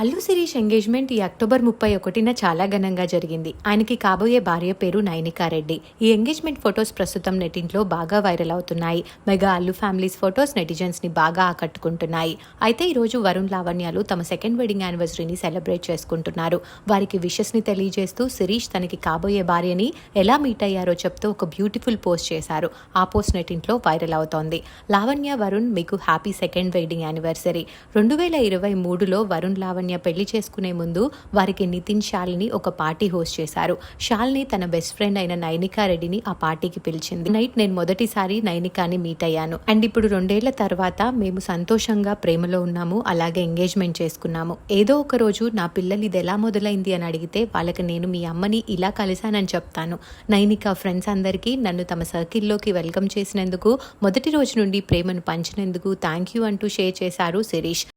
Allu Sirish engagement ఈ October ముప్పై ఒకటిన చాలా ఘనంగా జరిగింది. ఆయనకి కాబోయే భార్య పేరు నైనికా రెడ్డి. ఈ ఎంగేజ్మెంట్ ఫొటోస్ ప్రస్తుతం నెటింట్లో బాగా వైరల్ అవుతున్నాయి. మెగా అల్లు ఫ్యామిలీస్ ఫొటోస్ నెటిజన్స్ని బాగా ఆకట్టుకుంటున్నాయి. అయితే ఈ రోజు వరుణ్ లావణ్యాలు తమ సెకండ్ వెడ్డింగ్ యానివర్సరీని సెలబ్రేట్ చేసుకుంటున్నారు. వారికి విషెస్ని తెలియజేస్తూ శిరీష్ తనకి కాబోయే భార్యని ఎలా మీట్ అయ్యారో చెప్తూ ఒక బ్యూటిఫుల్ పోస్ట్ చేశారు. ఆ పోస్ట్ నెటింట్లో వైరల్ అవుతోంది. లావణ్య వరుణ్ మీకు హ్యాపీ సెకండ్ వెడ్డింగ్ యానివర్సరీ. రెండు వేల ఇరవై మూడులో వరుణ్ లావణ్య పెళ్ళి చేసుకునే ముందు వారికి నితిన్ షాల్ని ఒక పార్టీ హోస్ట్ చేశారు. శాలిని తన బెస్ట్ ఫ్రెండ్ అయిన నైనికా రెడ్డిని ఆ పార్టీకి పిలిచింది. నైట్ నేను మొదటిసారి నైనికాని మీట్ అయ్యాను. అండ్ ఇప్పుడు రెండేళ్ళ తర్వాత మేము సంతోషంగా ప్రేమలో ఉన్నాము అలాగే ఎంగేజ్మెంట్ చేసుకున్నాము. ఏదో ఒక రోజు నా పిల్లలు ఇది ఎలా మొదలైంది అని అడిగితే వాళ్ళకి నేను మీ అమ్మని ఇలా కలిశానని చెప్తాను. నైనిక ఫ్రెండ్స్ అందరికీ నన్ను తమ సర్కిల్లోకి వెల్కమ్ చేసినందుకు మొదటి రోజు నుండి ప్రేమను పంచినందుకు థ్యాంక్ యూ అంటూ షేర్ చేశారు శిరీష్.